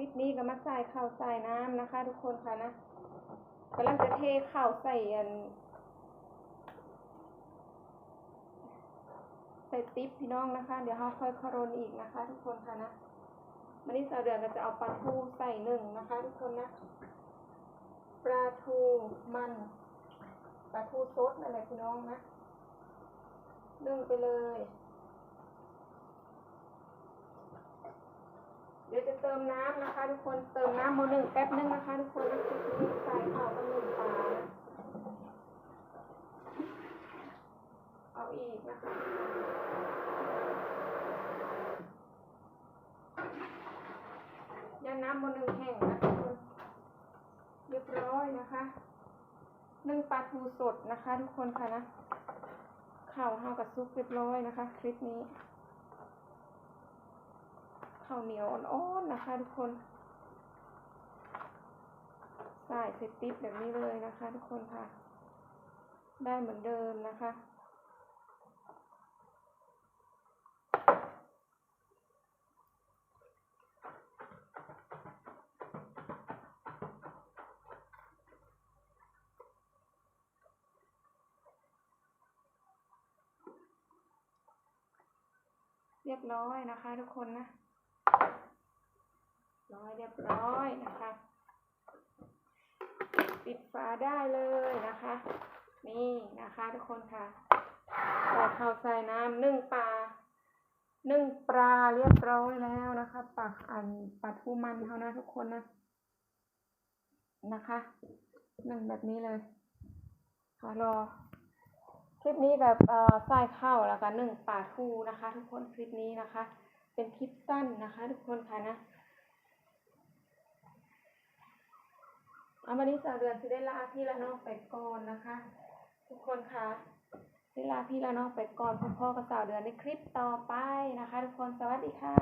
ลิปนี้ก็มาใส่ข้าวใส่น้ำนะคะ ทุกคนค่ะนะกำลังจะเทข้าวใส่อันใส่ติ๊บพี่น้องนะคะ เดี๋ยวเราค่อยคารนอีกนะคะ ทุกคนค่ะนะวันนี้สาวเดือนก็จะเอาปลาทูใส่หนึ่งนะคะ ทุกคนนะปลาทูมันปลาทูซดนั่นแหละพี่น้องนะนึ่งไปเลย เดี๋ยวจะเติมน้ำนะคะทุกคนเติมน้ำโมหนึ่งแป๊บนึงนะคะทุกคนนะคือใส่ข้าวกับหนึ่งปลาเอาอีกนะคะยันน้ำบนหนึ่งแห้งนะทุกคนเรียบร้อยนะคะนึ่งปลาทูสดนะคะ ทุกคนค่ะนะข้าวเฮากับซุปเรียบร้อยนะคะ คลิปนี้ ข้าวเหนียวอ่อนๆนะคะทุกคนใส่เซตติ๊บแบบนี้เลยนะคะ ทุกคนค่ะ ได้เหมือนเดิมนะคะ เรียบร้อยนะคะทุกคนนะ ร้อยเรียบร้อยนะคะ ปิดฝาได้เลยนะคะ นี่นะคะทุกคนค่ะใส่ข้าวใส่น้ำนึ่งปลานึ่งปลาเรียบร้อยแล้วนะคะปักอันปลาทูมันเขานะทุกคนนะนะคะนึ่งแบบนี้เลยขอรอคลิปนี้แบบเอ่อใส่ข้าวแล้วก็นึ่งปลาทูนะคะ ทุกคนคลิปนี้นะคะ เป็นคลิปสั้นนะคะ ทุกคนค่ะนะ เอาวันนี้สาวเดือนสิได้ลาพี่ละน้องไปก่อนนะคะ ทุกคนค่ะสิลาพี่ละน้องไปก่อนพ่อพ่อกับสาวเดือนในคลิปต่อไปนะคะ ทุกคนสวัสดีค่ะ